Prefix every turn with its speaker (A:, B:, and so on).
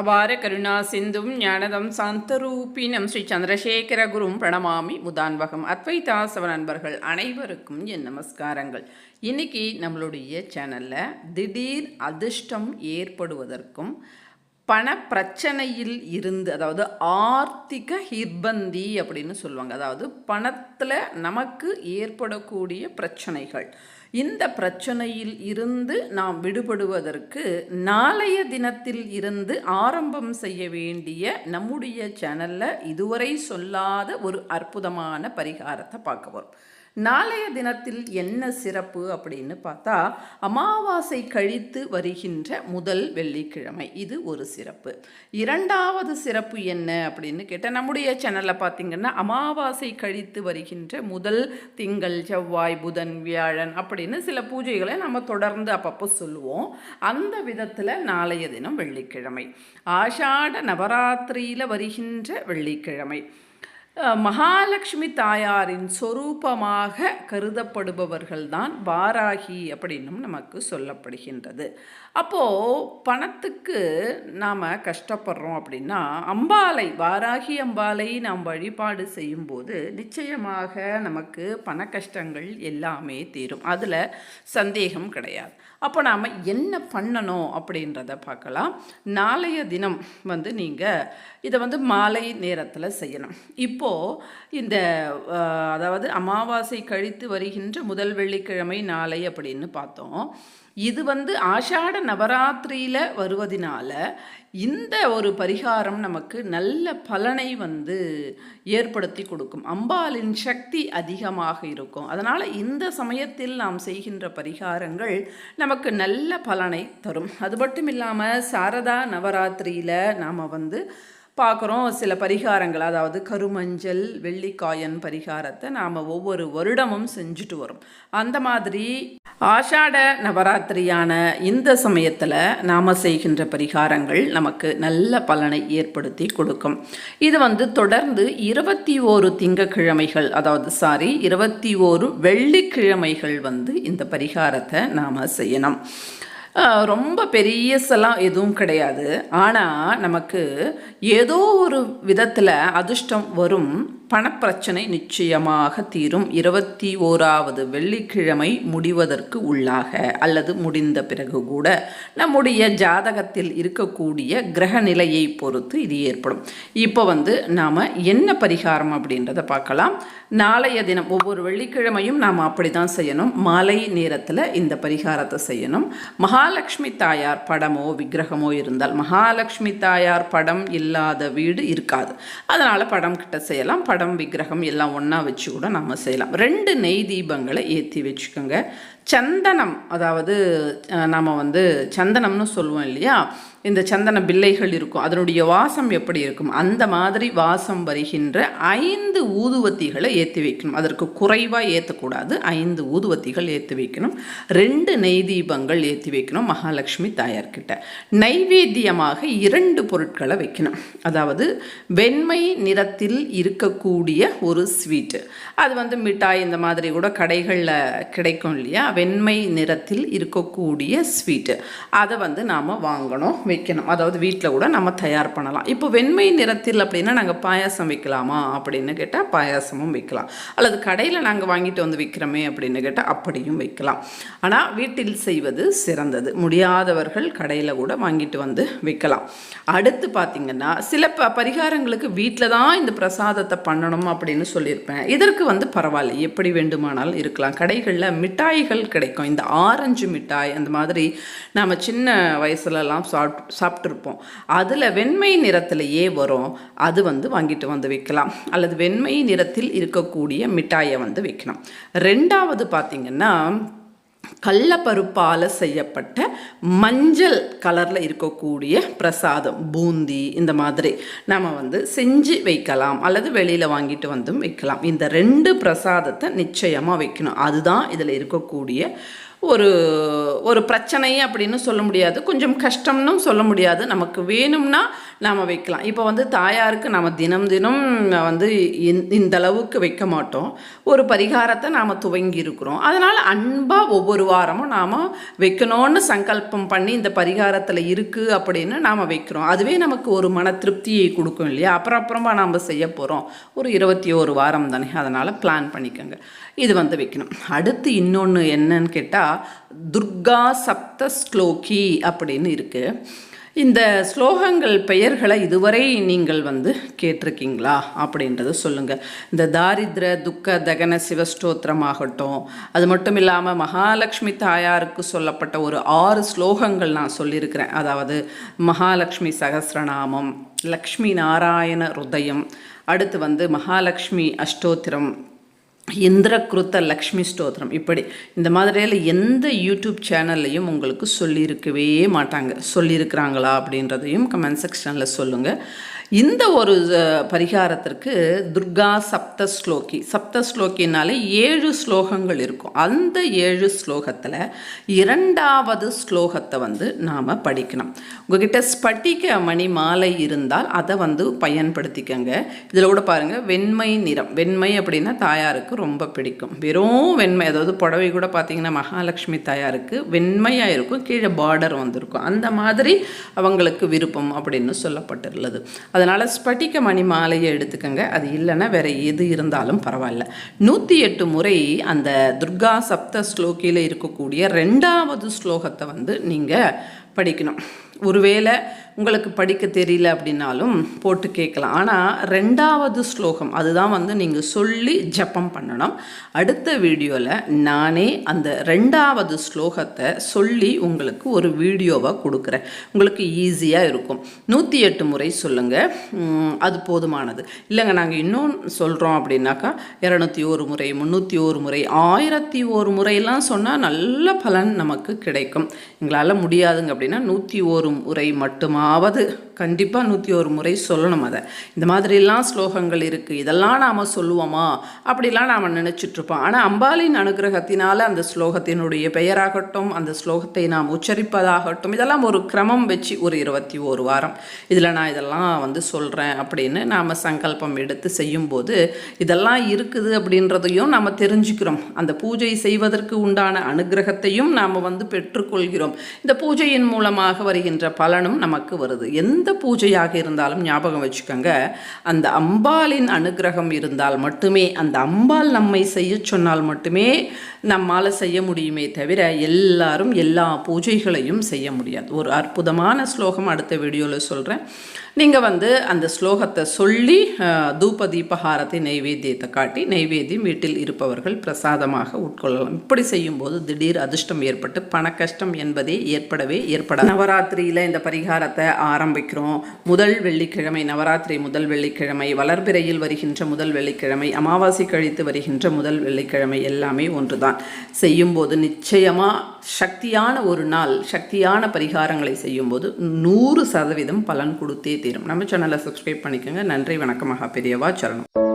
A: அபார கருணா சிந்தும் ஞானதம் சாந்தரூபினம் ஸ்ரீ சந்திரசேகர குரும் பிரணமாமி முதான்வகம். அத்வைதாசவ நண்பர்கள் அனைவருக்கும் என் நமஸ்காரங்கள். இன்னைக்கு நம்மளுடைய சேனலில் திடீர் அதிர்ஷ்டம் ஏற்படுவதற்கும் பண பிரச்சனையில் இருந்து அதாவது ஆர்த்திக ஹிர்பந்தி அப்படின்னு சொல்லுவாங்க. அதாவது பணத்தில் நமக்கு ஏற்படக்கூடிய பிரச்சனைகள். இந்த பிரச்சனையில் இருந்து நாம் விடுபடுவதற்கு நாளைய தினத்தில் இருந்து ஆரம்பம் செய்ய வேண்டிய நம்முடைய சேனலில் இதுவரை சொல்லாத ஒரு அற்புதமான பரிகாரத்தை பார்க்க வரும் நாளைய தினத்தில் என்ன சிறப்பு அப்படின்னு பார்த்தா அமாவாசை கழித்து வருகின்ற முதல் வெள்ளிக்கிழமை. இது ஒரு சிறப்பு. இரண்டாவது சிறப்பு என்ன அப்படின்னு கேட்டால் நம்முடைய சேனலில் பார்த்தீங்கன்னா அமாவாசை கழித்து வருகின்ற முதல் திங்கள் செவ்வாய் புதன் வியாழன் அப்படின்னு சில பூஜைகளை நம்ம தொடர்ந்து அப்பப்போ சொல்லுவோம். அந்த விதத்தில் நாளைய தினம் வெள்ளிக்கிழமை. ஆஷாட நவராத்திரியில் வருகின்ற வெள்ளிக்கிழமை. மகாலட்சுமி தாயாரின் சொரூபமாக கருதப்படுபவர்கள்தான் வாராகி அப்படின்னும் நமக்கு சொல்லப்படுகின்றது. அப்போது பணத்துக்கு நாம் கஷ்டப்படுறோம் அப்படின்னா அம்பாலை வாராகி அம்பாலை நாம் வழிபாடு செய்யும்போது நிச்சயமாக நமக்கு பண கஷ்டங்கள் எல்லாமே தீரும். அதில் சந்தேகம் கிடையாது. அப்போ நாம் என்ன பண்ணணும் அப்படின்றத பார்க்கலாம். நாளைய தினம் வந்து நீங்கள் இதை வந்து மாலை நேரத்தில் செய்யணும். இப்போது இந்த அதாவது அமாவாசை கழித்து வருகின்ற முதல் வெள்ளிக்கிழமை நாளை அப்படின்னு பார்த்தோம். இது வந்து ஆஷாட நவராத்திரியில் வருவதினால இந்த ஒரு பரிகாரம் நமக்கு நல்ல பலனை வந்து ஏற்படுத்தி கொடுக்கும். அம்பாளின் சக்தி அதிகமாக இருக்கும். அதனால் இந்த சமயத்தில் நாம் செய்கின்ற பரிகாரங்கள் நமக்கு நல்ல பலனை தரும். அது மட்டும் இல்லாமல் சாரதா நவராத்திரியில் நாம் வந்து பார்க்குறோம் சில பரிகாரங்கள். அதாவது கருமஞ்சள் வெள்ளிக்காயன் பரிகாரத்தை நாம் ஒவ்வொரு வருடமும் செஞ்சுட்டு வரோம். அந்த மாதிரி ஆஷாட நவராத்திரியான இந்த சமயத்தில் நாம் செய்கின்ற பரிகாரங்கள் நமக்கு நல்ல பலனை ஏற்படுத்தி கொடுக்கும். இது வந்து தொடர்ந்து இருபத்தி ஓரு திங்கக்கிழமைகள் அதாவது சாரி இருபத்தி ஓரு வெள்ளிக்கிழமைகள் வந்து இந்த பரிகாரத்தை நாம் செய்யணும். ரொம்ப பெரியசெல்லாம் எதுவும் கிடையாது. ஆனால் நமக்கு ஏதோ ஒரு விதத்தில் அதிர்ஷ்டம் வரும். பணப்பிரச்சனை நிச்சயமாக தீரும். இருபத்தி ஓராவது வெள்ளிக்கிழமை முடிவதற்கு உள்ளாக அல்லது முடிந்த பிறகு கூட நம்முடைய ஜாதகத்தில் இருக்கக்கூடிய கிரக நிலையை பொறுத்து இது ஏற்படும். இப்போ வந்து நாம் என்ன பரிகாரம் அப்படின்றத பார்க்கலாம். நாளைய தினம் ஒவ்வொரு வெள்ளிக்கிழமையும் நாம் அப்படி தான் செய்யணும். மாலை நேரத்தில் இந்த பரிகாரத்தை செய்யணும். மகாலட்சுமி தாயார் படமோ விக்கிரகமோ இருந்தால் மகாலட்சுமி தாயார் படம் இல்லாத வீடு இருக்காது. அதனால் படம் கிட்ட செய்யலாம். படம் விக்கிரகம் எல்லாம் ஒன்றா வச்சு கூட நம்ம செய்யலாம். ரெண்டு நெய் தீபங்களை ஏற்றி வச்சுக்கோங்க. சந்தனம் அதாவது நம்ம வந்து சந்தனம்னு சொல்லுவோம் இல்லையா? இந்த சந்தன பிள்ளைகள் இருக்கும். அதனுடைய வாசம் எப்படி இருக்கும்? அந்த மாதிரி வாசம் வருகின்ற ஐந்து ஊதுவத்திகளை ஏற்றி வைக்கணும். அதற்கு குறைவாக ஏற்றக்கூடாது ஐந்து ஊதுவத்திகள் ஏற்றி வைக்கணும். ரெண்டு நெய் தீபங்கள் ஏற்றி வைக்கணும் மகாலட்சுமி தாயார்கிட்ட. நைவேத்தியமாக இரண்டு பொருட்களை வைக்கணும். அதாவது வெண்மை நிறத்தில் இருக்கக்கூடிய ஒரு ஸ்வீட்டு. அது வந்து மிட்டாய் இந்த மாதிரி கூட கடைகளில் கிடைக்கும் இல்லையா? வெண்மை நிறத்தில் இருக்கக்கூடிய ஸ்வீட்டு. அதை வந்து நாம் வாங்கணும். வைக்கணும். அதாவது வீட்டில் கூட நம்ம தயார் பண்ணலாம். இப்போ வெண்மை நிறத்தில் அப்படின்னா நாங்கள் பாயாசம் வைக்கலாமா அப்படின்னு கேட்டால் பாயாசமும் வைக்கலாம். அல்லது கடையில் நாங்கள் வாங்கிட்டு வந்து விற்கிறோமே அப்படின்னு கேட்டால் அப்படியும் வைக்கலாம். ஆனால் வீட்டில் செய்வது சிறந்தது. முடியாதவர்கள் கடையில் கூட வாங்கிட்டு வந்து வைக்கலாம். அடுத்து பார்த்திங்கன்னா சில ப பரிகாரங்களுக்கு வீட்டில் தான் இந்த பிரசாதத்தை பண்ணணும் அப்படின்னு சொல்லியிருப்பேன். இதற்கு வந்து பரவாயில்ல. எப்படி வேண்டுமானாலும் இருக்கலாம். கடைகளில் மிட்டாய்கள் கிடைக்கும். இந்த ஆரஞ்சு மிட்டாய் அந்த மாதிரி நாம் சின்ன வயசுலலாம் சாப்பிட் சாப்பிட்ருப்போம் அதில் வெண்மை நிறத்திலேயே வரும் அது வந்து வாங்கிட்டு வந்து வைக்கலாம். அல்லது வெண்மை நிறத்தில் இருக்கக்கூடிய மிட்டாயை வந்து வைக்கணும் ரெண்டாவது பார்த்திங்கன்னா கடலப்பருப்பால் செய்யப்பட்ட மஞ்சள் கலரில் இருக்கக்கூடிய பிரசாதம் பூந்தி இந்த மாதிரி நம்ம வந்து செஞ்சு வைக்கலாம். அல்லது வெளியில் வாங்கிட்டு வந்தும் வைக்கலாம். இந்த ரெண்டு பிரசாதத்தை நிச்சயமாக வைக்கணும். அதுதான் இதில் இருக்கக்கூடிய ஒரு ஒரு பிரச்சனை அப்படின்னு சொல்ல முடியாது. கொஞ்சம் கஷ்டம்னும் சொல்ல முடியாது. நமக்கு வேணும்னா நாம் வைக்கலாம். இப்போ வந்து தாயாருக்கு நாம் தினம் தினம் வந்து இந்த- இந்த அளவுக்கு வைக்க மாட்டோம். ஒரு பரிகாரத்தை நாம் துவங்கி இருக்கிறோம். அதனால் அன்பாக ஒவ்வொரு வாரமும் நாம் வைக்கணும்னு சங்கல்பம் பண்ணி இந்த பரிகாரத்தில் இருக்குது அப்படின்னு நாம் வைக்கிறோம். அதுவே நமக்கு ஒரு மன திருப்தியை கொடுக்கும் இல்லையா? அப்புறம் அப்புறமா நாம் செய்ய போகிறோம் ஒரு இருபத்தி ஒரு வாரம் தானே. அதனால் பிளான் பண்ணிக்கோங்க. இது வந்து வைக்கணும். அடுத்து இன்னொன்று என்னன்னு கேட்டால் துர்கா சப்த ஸ்லோகி அப்படின்னு இருக்குது இந்த ஸ்லோகங்கள் பெயர்களை இதுவரை நீங்கள் வந்து கேட்டிருக்கீங்களா அப்படின்றத சொல்லுங்கள் இந்த தாரித்ர துக்க தகன சிவஸ்தோத்திரமாகட்டும் அது மட்டும் இல்லாமல் மகாலட்சுமி தாயாருக்கு சொல்லப்பட்ட ஒரு ஆறு ஸ்லோகங்கள் நான் சொல்லியிருக்கிறேன். அதாவது மகாலட்சுமி சகசிரநாமம் லக்ஷ்மி நாராயண ருதயம் அடுத்து வந்து மகாலட்சுமி அஷ்டோத்திரம் இந்திரகிருத்த லக்ஷ்மி ஸ்தோத்திரம். இப்படி இந்த மாதிரியில் எந்த யூடியூப் சேனல்லையும் உங்களுக்கு சொல்லியிருக்கவே மாட்டாங்க. சொல்லியிருக்கிறாங்களா அப்படின்றதையும் கமெண்ட் செக்ஷனில் சொல்லுங்கள் இந்த ஒரு பரிகாரத்திற்கு துர்கா சப்த ஸ்லோகி சப்த ஸ்லோகினாலே ஏழு ஸ்லோகங்கள் இருக்கும். அந்த ஏழு ஸ்லோகத்தில் இரண்டாவது ஸ்லோகத்தை வந்து நாம் படிக்கணும். உங்ககிட்ட ஸ்பட்டிக மணி மாலை இருந்தால் அதை வந்து பயன்படுத்திக்கங்க. இதில் கூட பாருங்கள் வெண்மை நிறம். வெண்மை அப்படின்னா தாயாருக்கு ரொம்ப பிடிக்கும். வெறும் வெண்மை அதாவது புடவை கூட பார்த்தீங்கன்னா மகாலட்சுமி தாயாருக்கு வெண்மையாக இருக்கும் கீழே பார்டர் வந்திருக்கும். அந்த மாதிரி அவங்களுக்கு விருப்பம் அப்படின்னு சொல்லப்பட்டுள்ளது அது அதனால் ஸ்பட்டிக மணி மாலையை எடுத்துக்கோங்க. அது இல்லைன்னா வேற எது இருந்தாலும் பரவாயில்ல. நூற்றி எட்டு முறை அந்த துர்கா சப்த ஸ்லோகியில் இருக்கக்கூடிய ரெண்டாவது ஸ்லோகத்தை வந்து நீங்கள் படிக்கணும். ஒருவேளை உங்களுக்கு படிக்க தெரியல அப்படின்னாலும் போட்டு கேட்கலாம். ஆனால் ரெண்டாவது ஸ்லோகம் அதுதான் வந்து நீங்கள் சொல்லி ஜப்பம் பண்ணணும். அடுத்த வீடியோவில் நானே அந்த ரெண்டாவது ஸ்லோகத்தை சொல்லி உங்களுக்கு ஒரு வீடியோவாக கொடுக்குறேன். உங்களுக்கு ஈஸியாக இருக்கும். நூற்றி எட்டு முறை சொல்லுங்கள் அது போதுமானது. இல்லைங்க நாங்கள் இன்னும் சொல்கிறோம் அப்படின்னாக்கா இரநூத்தி ஒரு முறை முந்நூற்றி ஒரு முறை ஆயிரத்தி ஒரு முறையெல்லாம் சொன்னால் நல்ல பலன் நமக்கு கிடைக்கும். எங்களால் முடியாதுங்க அப்படின்னா நூற்றி ஒரு முறை மட்டுமா ஆவது கண்டிப்பாக நூற்றி ஒரு முறை சொல்லணும் அதை. இந்த மாதிரிலாம் ஸ்லோகங்கள் இருக்குது இதெல்லாம் நாம் சொல்லுவோமா? அப்படிலாம் நாம் நினச்சிட்ருப்போம் ஆனால் அம்பாலின் அனுகிரகத்தினால் அந்த ஸ்லோகத்தினுடைய பெயராகட்டும் அந்த ஸ்லோகத்தை நாம் உச்சரிப்பதாகட்டும் இதெல்லாம் ஒரு கிரமம் வச்சு ஒரு இருபத்தி ஒரு வாரம். இதில் நான் இதெல்லாம் வந்து சொல்கிறேன் அப்படின்னு நாம் சங்கல்பம் எடுத்து செய்யும்போது இதெல்லாம் இருக்குது அப்படின்றதையும் நாம் தெரிஞ்சுக்கிறோம். அந்த பூஜை செய்வதற்கு உண்டான அனுகிரகத்தையும் நாம் வந்து பெற்றுக்கொள்கிறோம். இந்த பூஜையின் மூலமாக வருகின்ற பலனும் நமக்கு வருது. எந்த பூஜையாக இருந்தாலும் ஞாபகம் வச்சுக்கோங்க. அந்த அம்பாளின் அனுகிரகம் இருந்தால் மட்டுமே அந்த அம்பாள் நம்மை செய்ய சொன்னால் மட்டுமே நம்மால் செய்ய முடியுமே தவிர எல்லாரும் எல்லா பூஜைகளையும் செய்ய முடியாது. ஒரு அற்புதமான ஸ்லோகம் அடுத்த வீடியோவில் சொல்கிறேன் நீங்கள் வந்து அந்த ஸ்லோகத்தை சொல்லி தூப தீபஹாரத்தை நைவேத்தியத்தை காட்டி நைவேத்தியம் வீட்டில் இருப்பவர்கள் பிரசாதமாக உட்கொள்ளலாம். இப்படி செய்யும்போது திடீர் அதிர்ஷ்டம் ஏற்பட்டு பண கஷ்டம் என்பதே ஏற்படவே ஏற்படாது. நவராத்திரியில் இந்த பரிகாரத்தை ஆரம்பிக்கிறோம். முதல் வெள்ளிக்கிழமை நவராத்திரி முதல் வெள்ளிக்கிழமை வளர்பிறையில் வருகின்ற முதல் வெள்ளிக்கிழமை அமாவாசை கழித்து வருகின்ற முதல் வெள்ளிக்கிழமை எல்லாமே ஒன்றுதான். செய்யும்போது நிச்சயமாக சக்தியான ஒரு நாள் சக்தியான பரிகாரங்களை செய்யும்போது நூறு சதவீதம் பலன் கொடுத்தே தீரும். நம்ம சேனலை சப்ஸ்கிரைப் பண்ணிக்கோங்க. நன்றி வணக்கமாக பெரியவா சரணம்.